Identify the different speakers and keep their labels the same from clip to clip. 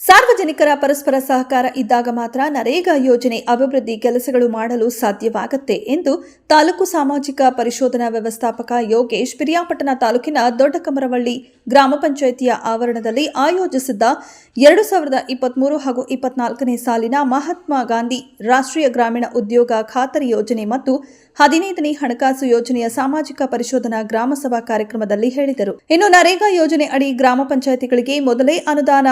Speaker 1: ಸಾರ್ವಜನಿಕರ ಪರಸ್ಪರ ಸಹಕಾರ ಇದ್ದಾಗ ಮಾತ್ರ ನರೇಗಾ ಯೋಜನೆ ಅಭಿವೃದ್ಧಿ ಕೆಲಸಗಳು ಮಾಡಲು ಸಾಧ್ಯವಾಗುತ್ತೆ ಎಂದು ತಾಲೂಕು ಸಾಮಾಜಿಕ ಪರಿಶೋಧನಾ ವ್ಯವಸ್ಥಾಪಕ ಯೋಗೇಶ್ ಪಿರಿಯಾಪಟ್ಟಣ ತಾಲೂಕಿನ ದೊಡ್ಡಕಮರವಳ್ಳಿ ಗ್ರಾಮ ಪಂಚಾಯಿತಿಯ ಆವರಣದಲ್ಲಿ ಆಯೋಜಿಸಿದ್ದ ಎರಡು ಸಾವಿರದ ಇಪ್ಪತ್ಮೂರು ಹಾಗೂ ಇಪ್ಪತ್ನಾಲ್ಕನೇ ಸಾಲಿನ ಮಹಾತ್ಮ ಗಾಂಧಿ ರಾಷ್ಟ್ರೀಯ ಗ್ರಾಮೀಣ ಉದ್ಯೋಗ ಖಾತರಿ ಯೋಜನೆ ಮತ್ತು ಹದಿನೈದನೇ ಹಣಕಾಸು ಯೋಜನೆಯ ಸಾಮಾಜಿಕ ಪರಿಶೋಧನಾ ಗ್ರಾಮ ಸಭಾ ಕಾರ್ಯಕ್ರಮದಲ್ಲಿ ಹೇಳಿದರು. ಇನ್ನು ನರೇಗಾ ಯೋಜನೆ ಅಡಿ ಗ್ರಾಮ ಪಂಚಾಯಿತಿಗಳಿಗೆ ಮೊದಲೇ ಅನುದಾನ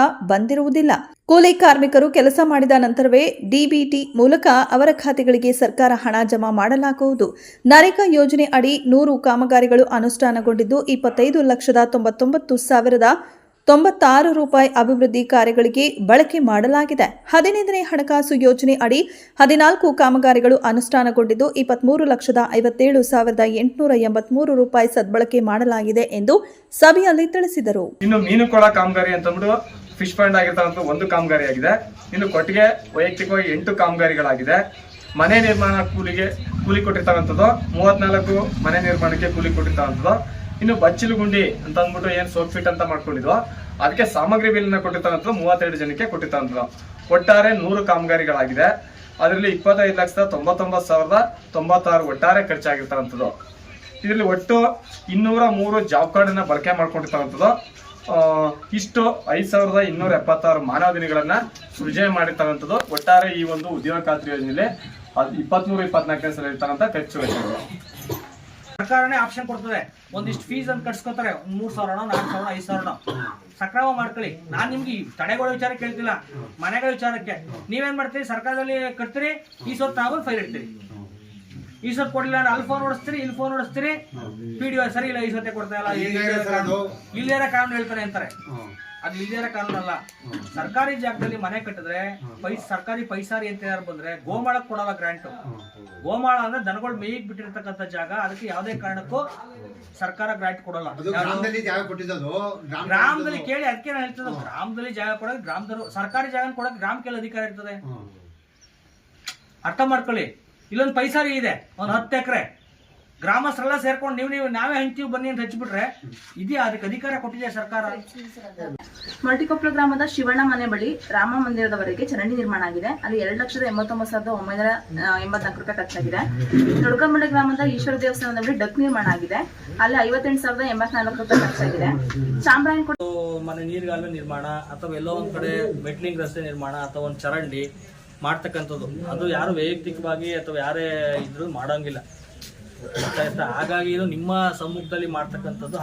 Speaker 1: ಬಂದಿರುವುದಿಲ್ಲ ಕೂಲಿ ಕಾರ್ಮಿಕರು ಕೆಲಸ ಮಾಡಿದ ನಂತರವೇ ಡಿಬಿಟಿ ಮೂಲಕ ಅವರ ಖಾತೆಗಳಿಗೆ ಸರ್ಕಾರ ಹಣ ಜಮಾ ಮಾಡಲಾಗುವುದು. ನರೇಗಾ ಯೋಜನೆ ಅಡಿ ನೂರು ಕಾಮಗಾರಿಗಳು ಅನುಷ್ಠಾನಗೊಂಡಿದ್ದು ಇಪ್ಪತ್ತೈದು ಲಕ್ಷದ ತೊಂಬತ್ತೊಂಬತ್ತು ಸಾವಿರದ ತೊಂಬತ್ತಾರು ರೂಪಾಯಿ ಅಭಿವೃದ್ಧಿ ಕಾರ್ಯಗಳಿಗೆ ಬಳಕೆ ಮಾಡಲಾಗಿದೆ. ಹದಿನೈದನೇ ಹಣಕಾಸು ಯೋಜನೆ ಅಡಿ ಹದಿನಾಲ್ಕು ಕಾಮಗಾರಿಗಳು ಅನುಷ್ಠಾನಗೊಂಡಿದ್ದು ಇಪ್ಪತ್ಮೂರು ಲಕ್ಷದ ಐವತ್ತೇಳು ಸಾವಿರದ ಎಂಟುನೂರ ಎಂಬತ್ಮೂರು ರೂಪಾಯಿ ಸದ್ಬಳಕೆ ಮಾಡಲಾಗಿದೆ ಎಂದು ಸಭೆಯಲ್ಲಿ ತಿಳಿಸಿದರು.
Speaker 2: ಇನ್ನು ಮೀನು ಕೊಳ ಕಾಮಗಾರಿ ಅಂತಂದ್ಬಿಟ್ಟು ಫಿಶ್ ಫಂಡ್ ಆಗಿರ್ತಕ್ಕಂಥ ಒಂದು ಕಾಮಗಾರಿ ಆಗಿದೆ. ಇನ್ನು ಕೊಟ್ಟಿಗೆ ವೈಯಕ್ತಿಕವಾಗಿ ಎಂಟು ಕಾಮಗಾರಿಗಳಾಗಿದೆ. ಮನೆ ನಿರ್ಮಾಣ ಕೂಲಿಗೆ ಕೂಲಿ ಕೊಟ್ಟಿರ್ತಕ್ಕಂಥದ್ದು, ಮೂವತ್ನಾಲ್ಕು ಮನೆ ನಿರ್ಮಾಣಕ್ಕೆ ಕೂಲಿ ಕೊಟ್ಟಿರ್ತಕ್ಕಂಥದ್ದು. ಇನ್ನು ಬಚ್ಚಲು ಗುಂಡಿ ಅಂತ ಅಂದ್ಬಿಟ್ಟು ಏನ್ ಸೋಪ್ ಫಿಟ್ ಅಂತ ಮಾಡ್ಕೊಂಡಿದ್ವು, ಅದಕ್ಕೆ ಸಾಮಗ್ರಿ ಬಿಲ್ನ ಕೊಟ್ಟಿರ್ತಕ್ಕಂಥದ್ದು ಮೂವತ್ತೆರಡು ಜನಕ್ಕೆ ಕೊಟ್ಟಿರ್ತಕ್ಕಂಥದ್ದು. ಒಟ್ಟಾರೆ ನೂರು ಕಾಮಗಾರಿಗಳಾಗಿದೆ. ಅದರಲ್ಲಿ ಇಪ್ಪತ್ತೈದು ಲಕ್ಷದ ತೊಂಬತ್ತೊಂಬತ್ತು ಸಾವಿರದ ತೊಂಬತ್ತಾರು ಒಟ್ಟಾರೆ ಖರ್ಚಾಗಿರ್ತಕ್ಕಂಥದ್ದು. ಇದರಲ್ಲಿ ಒಟ್ಟು ಇನ್ನೂರ ಮೂರು ಜಾಬ್ ಕಾರ್ಡ್ ಅನ್ನ ಬಳಕೆ ಮಾಡ್ಕೊಂಡಿರ್ತಕ್ಕಂಥದ್ದು. ಇಷ್ಟು ಐದ್ ಸಾವಿರದ ಇನ್ನೂರ ಎಪ್ಪತ್ತಾರು ಮಾನವ ಸೃಜನೆ ಮಾಡಿರ್ತಕ್ಕಂಥದ್ದು ಒಟ್ಟಾರೆ ಈ ಒಂದು ಉದ್ಯೋಗ ಖಾತ್ರಿ ಯೋಜನೆಯಲ್ಲಿ ಇಪ್ಪತ್ಮೂರು, ಇಪ್ಪತ್ನಾಲ್ಕನೇ ಸಲ ಇರ್ತಕ್ಕಂಥ ಖರ್ಚು ವೆಚ್ಚಗಳು
Speaker 3: ಸರ್ಕಾರನೇ ಆಪ್ಷನ್ ಕೊಡ್ತದೆ. ಒಂದಿಷ್ಟು ಫೀಸ್ ಅಂತ ಕಟ್ಸ್ಕೊತಾರೆ. ಮೂರು ಸಾವಿರ ನಾಲ್ಕು ಸಾವಿರ ಐದು ಸಾವಿರ ಸಕ್ರಮ ಮಾಡ್ಕೊಳ್ಳಿ. ನಾನು ನಿಮ್ಗೆ ತಡೆಗಳ ವಿಚಾರ ಕೇಳ್ತಿಲ್ಲ. ಮನೆಗಳ ವಿಚಾರಕ್ಕೆ. ನೀವೇನ್ ಮಾಡ್ತೀರಿ? ಸರ್ಕಾರದಲ್ಲಿ ಕಟ್ತೀರಿ? ಈ ಸೊತ್ತು ಆಗೋದು ಫೈಲ್ ಇಡ್ತೀರಿ. ಈ ಸತ್ ಕೊಡ್ಲಿಲ್ಲ ಅಂದ್ರೆ ಅಲ್ಲಿ ಫೋನ್ ಓಡಿಸ್ತೀರಿ ಇಲ್ಲಿ ಫೋನ್ ಓಡಿಸ್ತೀರಿ. ಪಿ ಡಿ ಸರಿ ಇಲ್ಲ ಈ ಸತ್ತೆ ಕೊಡ್ತಾ ಇಲ್ಲ. ಇಲ್ಲಿರೋ ಕಾನೂನು ಹೇಳ್ತಾರೆ ಅಂತಾರೆ. ಅದು ಇಲ್ದೇರ ಕಾನೂನು ಅಲ್ಲ. ಸರ್ಕಾರಿ ಜಾಗದಲ್ಲಿ ಮನೆ ಕಟ್ಟಿದ್ರೆ ಪೈ ಸರ್ಕಾರಿ ಪೈಸಾರಿ ಅಂತ ಯಾರು ಬಂದ್ರೆ ಗೋಮಾಳಕ್ಕೆ ಕೊಡಲ್ಲ ಗ್ರಾಂಟ್ ಗೋಮಾಳ ಅಂದ್ರೆ ದನಗಳು ಮೇಯ್ಕ್ ಬಿಟ್ಟಿರ್ತಕ್ಕಂತ ಜಾಗ. ಅದಕ್ಕೆ ಯಾವುದೇ ಕಾರಣಕ್ಕೂ ಸರ್ಕಾರ ಗ್ರಾಂಟ್ ಕೊಡಲ್ಲ.
Speaker 4: ಗ್ರಾಮದಲ್ಲಿ
Speaker 3: ಕೇಳಿ ಅದಕ್ಕೆ ನಾನು ಹೇಳ್ತದೆ ಗ್ರಾಮದಲ್ಲಿ ಜಾಗ ಕೊಡೋದು ಗ್ರಾಮದವರು ಸರ್ಕಾರಿ ಜಾಗ ಕೊಡೋಕೆ ಗ್ರಾಮ ಕೆಲ ಅಧಿಕಾರ ಇರ್ತದೆ. ಅರ್ಥ ಮಾಡ್ಕೊಳ್ಳಿ. ಇಲ್ಲೊಂದು ಪೈಸಾರಿ ಇದೆ ಒಂದು ಹತ್ತು ಎಕರೆ. ಗ್ರಾಮಸ್ಥರೆಲ್ಲ ಸೇರ್ಕೊಂಡು ನೀವು ನೀವು ನಾವೇ ಹಂಚ್ತೀವಿ ಬನ್ನಿ ಅಂತ ಹಚ್ಚಿಬಿಟ್ರೆ ಇದೆಯಾ ಅದಕ್ಕೆ ಅಧಿಕಾರ ಕೊಟ್ಟಿದೆ ಸರ್ಕಾರ.
Speaker 5: ಮಲ್ಟಿಕೊಪ್ಪಲು ಗ್ರಾಮದ ಶಿವಣ್ಣ ಮನೆ ಬಳಿ ರಾಮ ಮಂದಿರದವರೆಗೆ ಚರಂಡಿ ನಿರ್ಮಾಣ ಆಗಿದೆ. ಅಲ್ಲಿ ಎರಡು ಲಕ್ಷದ ಎಂಬತ್ತೊಂಬತ್ತು ಸಾವಿರದ ಒಂಬೈನೂರ ಎಂಬತ್ನಾಲ್ಕು ರೂಪಾಯಿ ಖರ್ಚಾಗಿದೆ. ದೊಡ್ಕಂಬಳ್ಳಿ ಗ್ರಾಮದ ಈಶ್ವರ ದೇವಸ್ಥಾನದ ಬಳಿ ಡಕ್ ನಿರ್ಮಾಣ ಆಗಿದೆ. ಅಲ್ಲಿ ಐವತ್ತೆಂಟು ಸಾವಿರದ ಎಂಬತ್ನಾಲ್ಕು ರೂಪಾಯಿ ಖರ್ಚಾಗಿದೆ. ಚಾಮರಾಯನಕೋಟೆ
Speaker 3: ಮನೆ ನೀರ್ಗಾಲ ನಿರ್ಮಾಣ ಅಥವಾ ಎಲ್ಲೋ ಒಂದ್ ಕಡೆ ಮೆಟ್ಲಿಂಗ್ ರಸ್ತೆ ನಿರ್ಮಾಣ ಅಥವಾ ಒಂದು ಚರಂಡಿ ಮಾಡ್ತಕ್ಕಂಥದ್ದು. ಅದು ಯಾರು ವೈಯಕ್ತಿಕವಾಗಿ ಅಥವಾ ಯಾರೇ ಇದ್ರು ಮಾಡೋಂಗಿಲ್ಲ. ಹಾಗಾಗಿ ಇದು ನಿಮ್ಮ ಸಮ್ಮುಖದಲ್ಲಿ ಮಾಡ್ತಕ್ಕಂಥದ್ದು